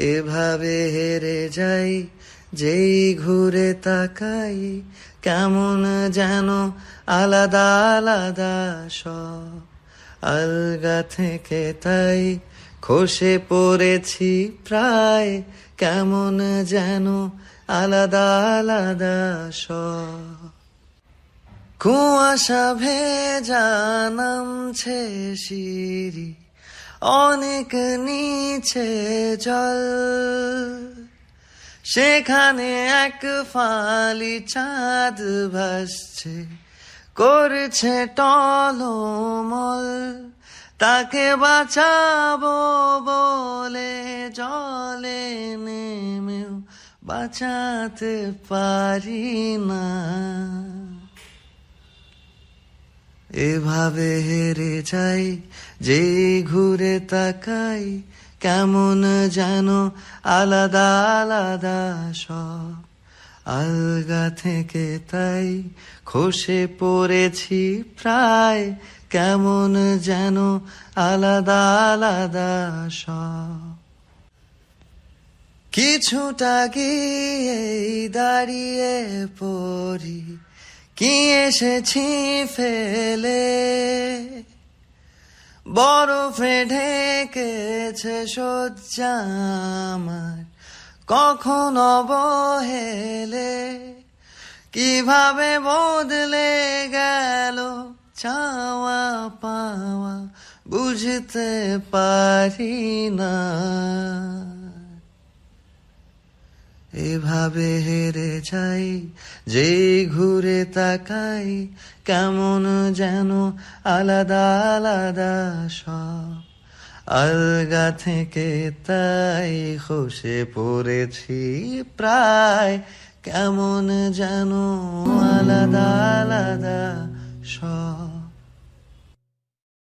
এভাবে হেরে যাই, যেই ঘুরে তাকাই, কেমন যেন আলাদা আলাদা সব। আলগা থেকে তাই খসে পড়েছি প্রায়, কেমন যেন আলাদা আলাদা সব। কুয়াশা ভেজা নামছে সিঁড়ি অনেক নিচে জল। সেখানে এক ফালি চাঁদ ভাসছে, করছে টলমল। তাকে বাঁচাবো বলে জলে নেমেও বাঁচাতে পারি না। এভাবে হেরে যাই যে ঘুরে তাকাই, কেমন যেন আলাদা আলাদা সব। আলগা থেকে তাই খসে পড়েছি প্রায়, কেমন যেন আলাদা আলাদা সব। কিছুটা গিয়ে দাঁড়িয়ে পড়ি কি এসেছি ফেলে। বরফে ঢেকেছে শয্যা আমার, কখন অবহেলে? কীভাবে বদলে গেল চাওয়া পাওয়া বুঝতে পারি না। এভাবে হেরে যাই, যে ঘুরে তাকাই, কেমন যেন আলাদা আলাদা সব। আলগা থেকে তাই খসে পড়েছি প্রায়, কেমন যেন আলাদা আলাদা সব।